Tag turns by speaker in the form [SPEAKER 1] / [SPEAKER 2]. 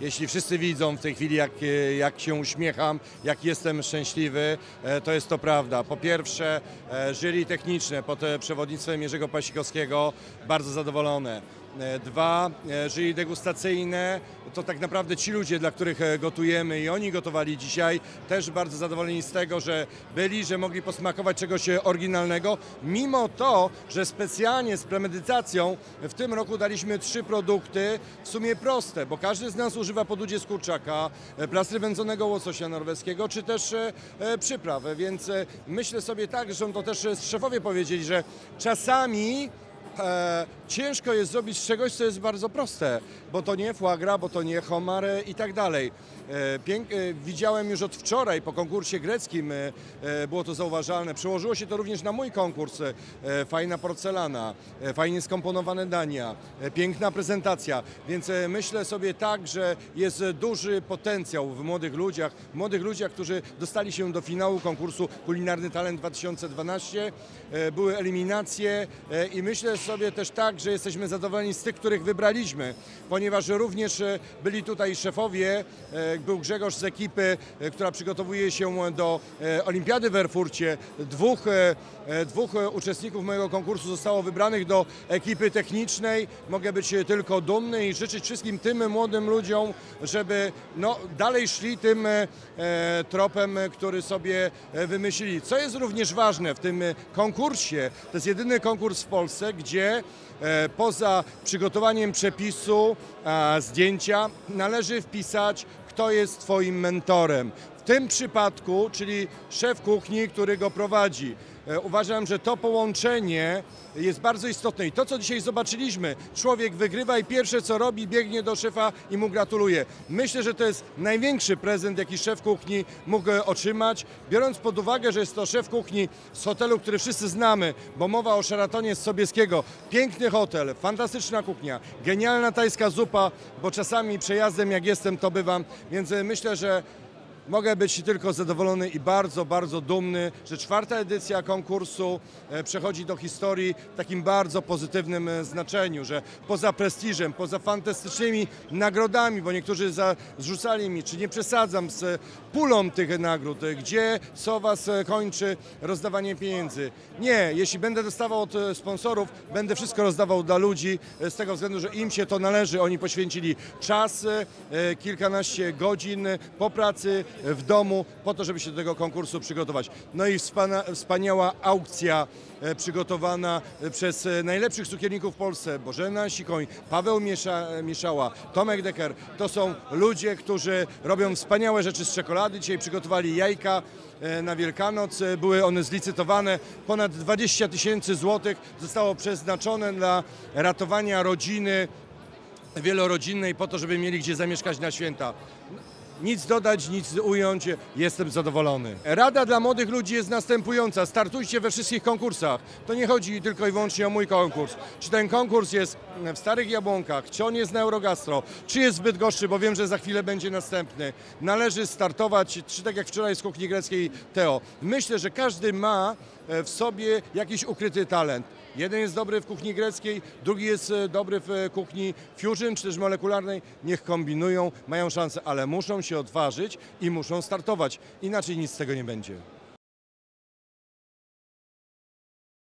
[SPEAKER 1] jeśli wszyscy widzą w tej chwili, jak, e, jak się uśmiecham, jak jestem szczęśliwy, e, to jest to prawda. Po pierwsze, e, jury techniczne pod przewodnictwem Jerzego Pasikowskiego bardzo zadowolone. E, Dwa, e, jury degustacyjne, to tak naprawdę ci ludzie, dla których e, gotujemy i oni gotowali dzisiaj, też bardzo zadowoleni z tego, że byli, że mogli posmakować czegoś e, oryginalnego, mimo to, że specjalnie z premedytacją w tym roku daliśmy trzy produkty w sumie proste, bo każdy z nas używa podudzie z kurczaka, e, plastry wędzonego łososia norweskiego, czy też e, e, przypraw, więc e, myślę sobie tak, że to też e, szefowie powiedzieli, że czasami e, ciężko jest zrobić czegoś, co jest bardzo proste, bo to nie foie gras, bo to nie homar e, i tak dalej. E, pięk, e, widziałem już od wczoraj po konkursie greckim, e, było to zauważalne. Przełożyło się to również na mój konkurs. Fajna porcelana, fajnie skomponowane dania, piękna prezentacja, więc myślę sobie tak, że jest duży potencjał w młodych ludziach, młodych ludziach, którzy dostali się do finału konkursu Kulinarny Talent 2012. E, Były eliminacje i myślę sobie też tak, że jesteśmy zadowoleni z tych, których wybraliśmy, ponieważ również e, byli tutaj szefowie, e, był Grzegorz z ekipy, e, która przygotowuje się do Olimpiady w Erfurcie. Dwóch, dwóch uczestników mojego konkursu zostało wybranych do ekipy technicznej. Mogę być tylko dumny i życzyć wszystkim tym młodym ludziom, żeby no, dalej szli tym tropem, który sobie wymyślili. Co jest również ważne w tym konkursie, to jest jedyny konkurs w Polsce, gdzie poza przygotowaniem przepisu, a, zdjęcia, należy wpisać, kto jest Twoim mentorem. W tym przypadku, czyli szef kuchni, który go prowadzi. E, Uważam, że to połączenie jest bardzo istotne i to, co dzisiaj zobaczyliśmy, człowiek wygrywa i pierwsze co robi, biegnie do szefa i mu gratuluje. Myślę, że to jest największy prezent, jaki szef kuchni mógł otrzymać, biorąc pod uwagę, że jest to szef kuchni z hotelu, który wszyscy znamy, bo mowa o Sheratonie z Sobieskiego. Piękny hotel, fantastyczna kuchnia, genialna tajska zupa, bo czasami przejazdem jak jestem, to bywam, więc e, myślę, że Mogę być tylko zadowolony i bardzo, bardzo dumny, że czwarta edycja konkursu e, przechodzi do historii w takim bardzo pozytywnym e, znaczeniu, że poza prestiżem, poza fantastycznymi nagrodami, bo niektórzy zrzucali mi, czy nie przesadzam z pulą tych nagród, e, gdzie Sowas kończy rozdawanie pieniędzy. Nie, jeśli będę dostawał od sponsorów, będę wszystko rozdawał dla ludzi, z tego względu, że im się to należy. Oni poświęcili czas, kilkanaście godzin po pracy w domu, po to, żeby się do tego konkursu przygotować. No i wspaniała aukcja e, przygotowana e, przez e, najlepszych cukierników w Polsce. Bożena Sikoń, Paweł Miesza, Mieszała, Tomek Decker. To są ludzie, którzy robią wspaniałe rzeczy z czekolady. Dzisiaj przygotowali jajka na Wielkanoc. Były one zlicytowane. Ponad 20 tysięcy złotych zostało przeznaczone dla ratowania rodziny wielorodzinnej po to, żeby mieli gdzie zamieszkać na święta. Nic dodać, nic ująć, jestem zadowolony. Rada dla młodych ludzi jest następująca. Startujcie we wszystkich konkursach. To nie chodzi tylko i wyłącznie o mój konkurs. Czy ten konkurs jest w Starych Jabłonkach, czy on jest na Eurogastro, czy jest w Bydgoszczy, bo wiem, że za chwilę będzie następny. Należy startować, czy tak jak wczoraj z kuchni greckiej Teo. Myślę, że każdy ma e, w sobie jakiś ukryty talent. Jeden jest dobry w kuchni greckiej, drugi jest e, dobry w e, kuchni fusion czy też molekularnej. Niech kombinują, mają szansę, ale muszą się odważyć i muszą startować. Inaczej nic z tego nie będzie.